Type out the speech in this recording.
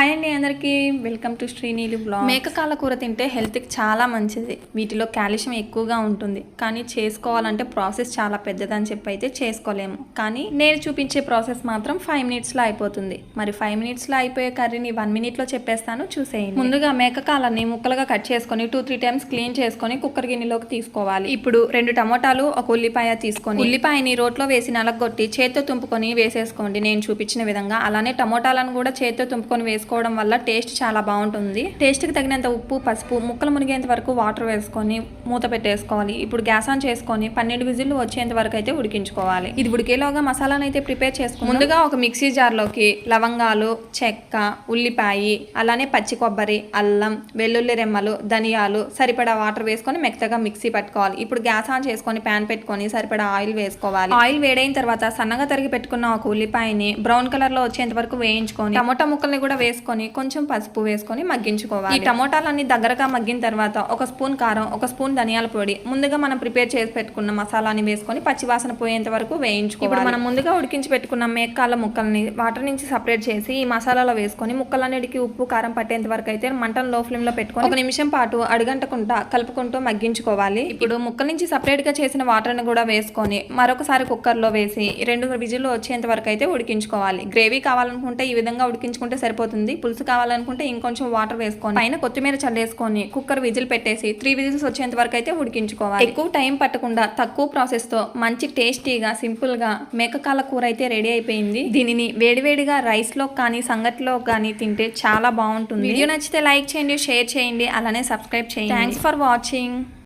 Hi అండి అందరికీ. Welcome to Srinilu blog మేకకాల కూర తింటే హెల్త్కి చాలా మంచిది. వీటిలో కాల్షియం ఎక్కువగా ఉంటుంది. కానీ చేసుకోవాలంటే ప్రాసెస్ చాలా పెద్దదని చెప్పి అయితే చేసుకోలేము. కానీ నేను చూపించే ప్రాసెస్ మాత్రం ఫైవ్ మినిట్స్లో అయిపోతుంది. మరి ఫైవ్ మినిట్స్లో అయిపోయే కర్రీని వన్ మినిట్లో చెప్పేస్తాను. చూసేయండి. ముందుగా మేకకాలని ముక్కలుగా కట్ చేసుకొని టూ త్రీ టైమ్స్ క్లీన్ చేసుకొని కుక్కర్ గిన్నెలోకి తీసుకోవాలి. ఇప్పుడు రెండు టమోటాలు ఒక ఉల్లిపాయ తీసుకొని ఉల్లిపాయని రోట్లో వేసి నలగొట్టి చేత్తో తుంపుకొని వేసేసుకోండి. నేను చూపించిన విధంగా. అలానే టమోటాలను కూడా చేత్తో తుంపుకొని వేసుకోవడం వల్ల టేస్ట్ చాలా బాగుంటుంది. టేస్ట్కి తగినంత ఉప్పు పసుపు ముక్కలు మునిగేంత వరకు వాటర్ వేసుకొని మూత పెట్టేసుకోవాలి. ఇప్పుడు గ్యాస్ ఆన్ చేసుకొని పన్నెండు విజిల్లు వచ్చేంత వరకు అయితే ఉడికించుకోవాలి. ఇది ఉడికేలోగా మసాలాను అయితే ప్రిపేర్ చేసుకుని ముందుగా ఒక మిక్సీ జార్లోకి లవంగాలు చెక్క ఉల్లిపాయ అలానే పచ్చి కొబ్బరి అల్లం వెల్లుల్లి రెమ్మలు ధనియాలు సరిపడా వాటర్ వేసుకొని మెత్తగా మిక్సీ పట్టుకోవాలి. ఇప్పుడు గ్యాస్ ఆన్ చేసుకొని ప్యాన్ పెట్టుకొని సరిపడా ఆయిల్ వేసుకోవాలి. ఆయిల్ వేడైన తర్వాత సన్నగా తరిగి పెట్టుకున్న ఒక ఉల్లిపాయని బ్రౌన్ కలర్లో వచ్చేంత వరకు వేయించుకొని టమోటా ముక్కల్ని కూడా వేసుకొని కొంచెం పసుపు వేసుకొని మగ్గించుకోవాలి. ఈ టమోటాలన్నీ దగ్గరగా మగ్గిన తర్వాత ఒక స్పూన్ కారం ఒక స్పూన్ ధనియాల పొడి ముందుగా మనం ప్రిపేర్ చేసి పెట్టుకున్న మసాలాని వేసుకొని పచ్చి వాసన పోయేంత వరకు వేయించుకోవాలి. ఇప్పుడు మనం ముందుగా ఉడికించి పెట్టుకున్న మేకాల ముక్కల్ని వాటర్ నుంచి సపరేట్ చేసి ఈ మసాలాలో వేసుకొని ముక్కలన్నిటికీ ఉప్పు కారం పట్టేంత వరకు అయితే మంటను లో ఫ్లేమ్లో పెట్టుకొని ఒక నిమిషం పాటు అడుగంటకుండా కలుపుకుంటూ మగ్గించుకోవాలి. ఇప్పుడు ముక్కల నుంచి సపరేట్గా చేసిన వాటర్ని కూడా వేసుకొని మరొకసారి కుక్కర్లో వేసి రెండు విజిల్లు వచ్చేంత వరకు అయితే ఉడికించుకోవాలి. గ్రేవీ కావాలనుకుంటే ఈ విధంగా ఉడికించుకుంటే సరిపోతుంది. పులుసు కావాలనుకుంటే ఇంకొంచెం వాటర్ వేసుకొని పైన కొత్తిమీర చల్లేసుకొని కుక్కర్ విజిల్ పెట్టేసి త్రీ విజిల్స్ వచ్చేంత వరకు అయితే ఉడికించుకోవాలి. ఎక్కువ టైం పట్టకుండా తక్కువ ప్రాసెస్తో మంచి టేస్టీగా సింపుల్గా మేకకాల కూర అయితే రెడీ అయిపోయింది. దీనిని వేడివేడిగా రైస్లో కానీ సంగటిలో కానీ తింటే చాలా బాగుంటుంది. వీడియో నచ్చితే లైక్ చేయండి షేర్ చేయండి అలానే సబ్స్క్రైబ్ చేయండి. Thanks for watching